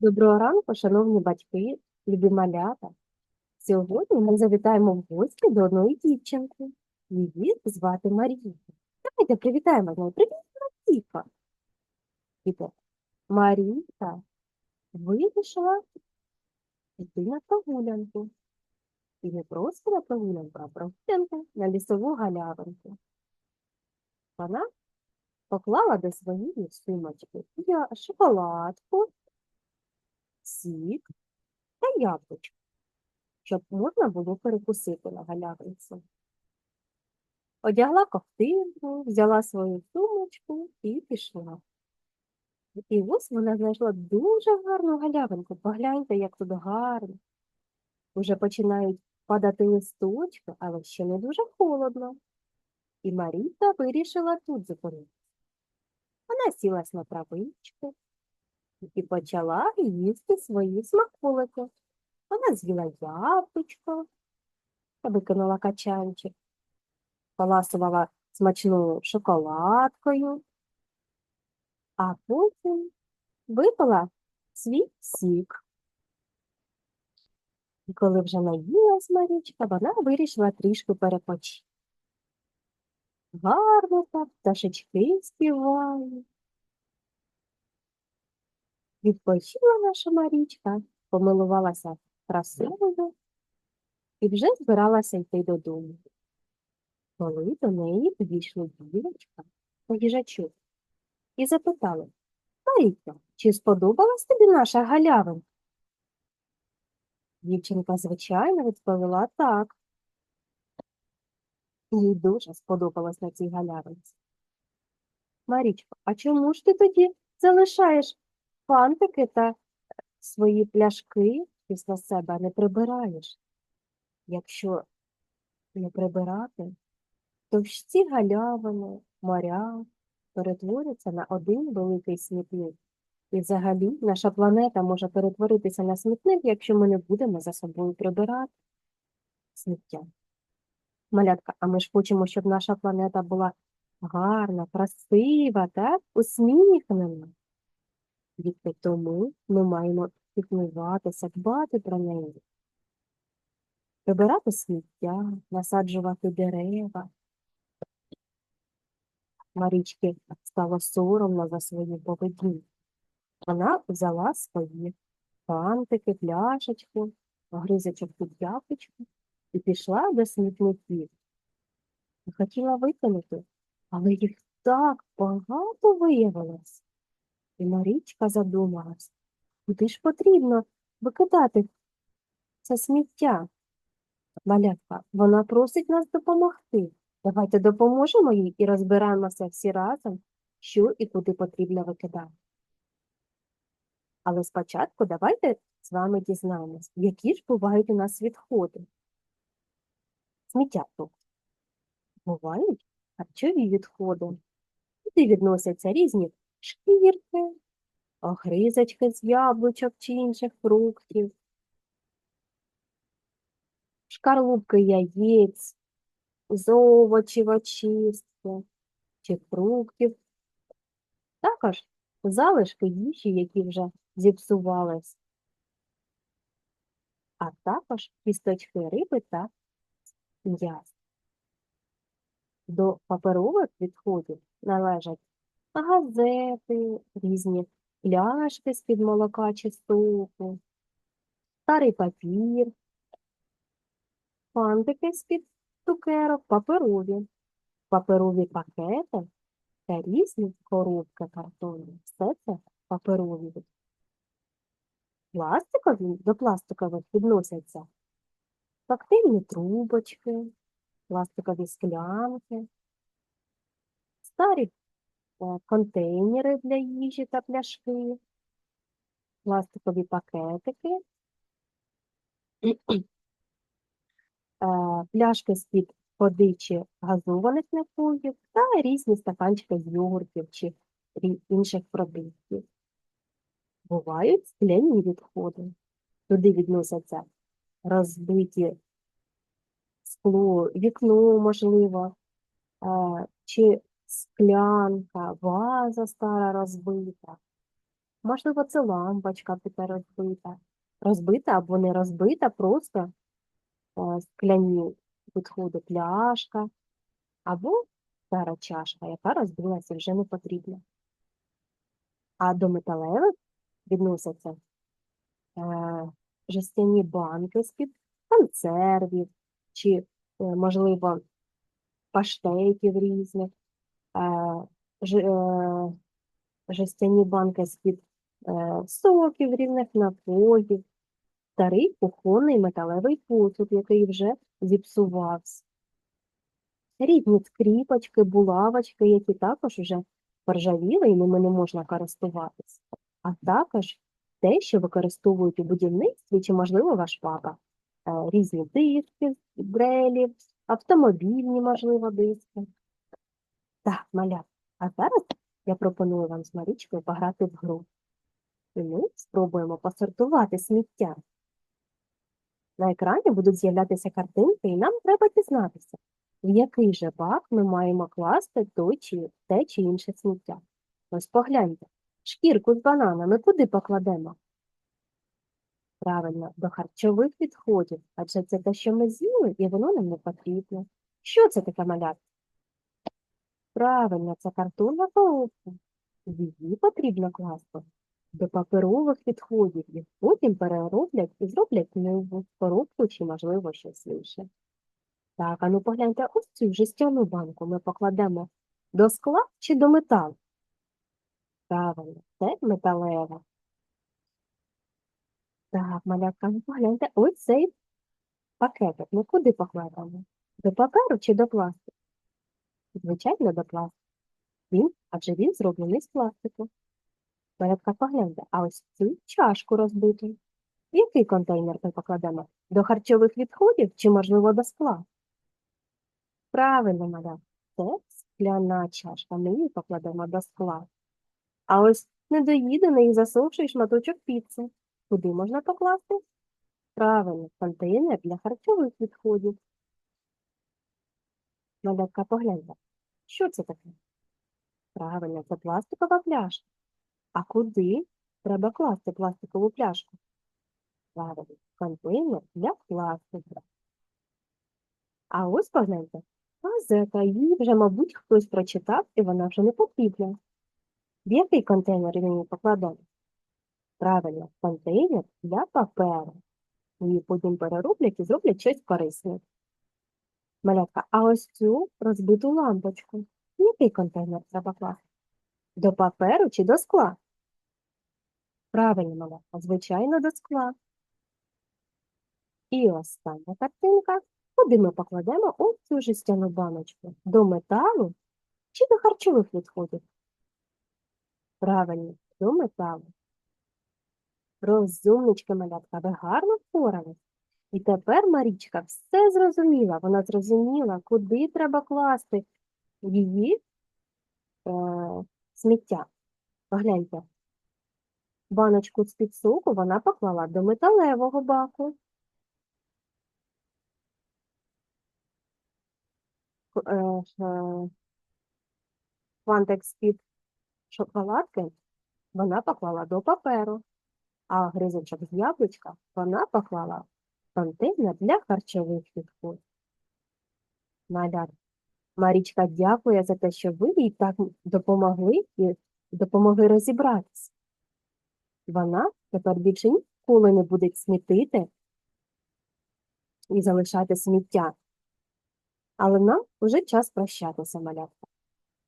Доброго ранку, шановні батьки, любі малята. Сьогодні ми завітаємо в гості до одної дівчинки. Її звати Марія. Давайте привітаємо з нею. Привіт, Марійка. Марійка вирішила йти на прогулянку. І не просто на прогулянку, а прогулянку на лісову галявинку. Вона поклала до своєї сумочки шоколадку, сік та яблучко, щоб можна було перекусити на галявинці. Одягла ковтинку, взяла свою сумочку і пішла. І ось вона знайшла дуже гарну галявинку. Погляньте, як тут гарно. Уже починають падати листочки, але ще не дуже холодно. І Марійка вирішила тут зупинитися. Вона сілась на травичку і почала їсти свої смаколики. Вона з'їла яблучко та викинула качанчик, поласувала смачною шоколадкою, а потім випила свій сік. І коли вже наїлась Марічка, вона вирішила трішки перепочити. Гарно так, пташечки співають. Відпочила наша Марічка, помилувалася красивою і вже збиралася йти додому. Коли до неї підійшли дівчинка та їжачок і запитали, Марійка, чи сподобалась тобі наша галявинка? Дівчинка, звичайно, відповіла так. Їй дуже сподобалось на цій галявинці. Марічко, а чому ж ти тоді залишаєш фантики та свої пляшки після себе, не прибираєш? Якщо не прибирати, то ці галявини, моря перетворяться на один великий смітник. І взагалі наша планета може перетворитися на смітник, якщо ми не будемо за собою прибирати сміття. Малятка, а ми ж хочемо, щоб наша планета була гарна, красива, так? усміхнена. Дітки, тому ми маємо піклуватися, дбати про неї. Прибирати сміття, насаджувати дерева. Марічки стало соромно за свою поведінку. Вона взяла свої фантики, пляшечку, гризочок під яблучко і пішла до смітників. Хотіла викинути, але їх так багато виявилось. І Марічка задумалась, куди ж потрібно викидати це сміття. Малятка, вона просить нас допомогти. Давайте допоможемо їй і розберемося всі разом, що і куди потрібно викидати. Але спочатку давайте з вами дізнаємось, які ж бувають у нас відходи. Сміття тут. Бувають харчові відходи. Туди відносяться різні шкірки, огризочки з яблучок чи інших фруктів, шкарлупки яєць, з овочів очистки чи фруктів. Також залишки їжі, які вже зіпсувались, а також кісточки риби та м'яса. До паперових відходів належать газети, різні пляшки з-під молока чи соку, старий папір, фантики з-під цукерок, паперові, паперові пакети та різні коробки картонні. Все це паперові. Пластикові до пластикових відносяться тактильні трубочки, пластикові склянки, старі контейнери для їжі та пляшки, пластикові пакетики, е, пляшки з-під води чи газованих напоїв та різні стаканчики з йогуртів чи інших продуктів. Бувають скляні відходи. Туди відносяться розбиті скло, вікно, можливо, е, чи склянка, ваза стара розбита, Можливо, це лампочка тепер розбита. Розбита або не розбита, просто е, скляні відходи пляшка або стара чашка, яка розбилася вже не потрібна. А до металевих відносяться е, жестяні банки з-під консервів чи, е, можливо, паштетів різних, жестяні банки з-під е, соків, різних напоїв, старий кухонний металевий посуд, який вже зіпсувався. Різні скріпочки, булавочки, які також вже поржавіли і ними не можна користуватися. А також те, що використовують у будівництві, чи, можливо, ваш папа. Е, Різні диски, брелі, автомобільні, можливо, диски. Так, малят, а зараз я пропоную вам з Марічкою пограти в гру. І ми спробуємо посортувати сміття. На екрані будуть з'являтися картинки, і нам треба дізнатися, в який же бак ми маємо класти той чи, те чи інше сміття. Ось погляньте, шкірку з бананами куди покладемо? Правильно, до харчових відходів, адже це те, що ми з'їли, і воно нам не потрібно. Що це таке малятка? Правильно, це картонна коробка. Її потрібно класти до паперових відходів, їх потім перероблять і зроблять нову коробку чи, можливо, щось інше. Так, а ну погляньте, ось цю жестяну банку ми покладемо до скла чи до металу? Правильно, це металева. Так, малятка, ну погляньте, ось цей пакетик ми куди покладемо? До паперу чи до пластику? Звичайно, до пластику. Він, адже він зроблений з пластику. Малятка, погляньте, а ось цю чашку розбиту. В який контейнер ми покладемо? До харчових відходів чи, можливо, до скла? Правильно, малятка, це скляна чашка. Ми її покладемо до скла. А ось недоїдений і засохший шматочок піци. Куди можна покласти? Правильно, контейнер для харчових відходів. Малятка, погляньте. Що це таке? Правильно, це пластикова пляшка. А куди треба класти пластикову пляшку? Правильно, контейнер для пластику. А ось погляньте, газета, її вже, мабуть, хтось прочитав, і вона вже не потрібна. В який контейнер він її покладемо? Правильно, контейнер для паперу. Її потім перероблять і зроблять щось корисне. Малятка, а ось цю розбиту лампочку. В який контейнер треба класти? До паперу чи до скла? Правильно, малятка, звичайно, до скла. І остання картинка. Куди ми покладемо ось цю жестяну баночку? До металу чи до харчових відходів? Правильно, до металу. Розумнички, малятка, ви гарно впорались. І тепер Марічка все зрозуміла. Вона зрозуміла, куди треба класти її е, сміття. Погляньте, баночку з-під соку вона поклала до металевого баку. Е, ж, Фантик з-під шоколадки вона поклала до паперу, а гризочок з яблучка вона поклала контейнер для харчових відходів. Малят, Марічка дякує за те, що ви їй так допомогли і допомогли розібратися. Вона тепер більше ніколи не буде смітити і залишати сміття. Але нам вже час прощатися, малятка.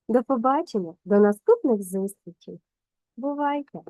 До побачення, до наступних зустрічей. Бувайте!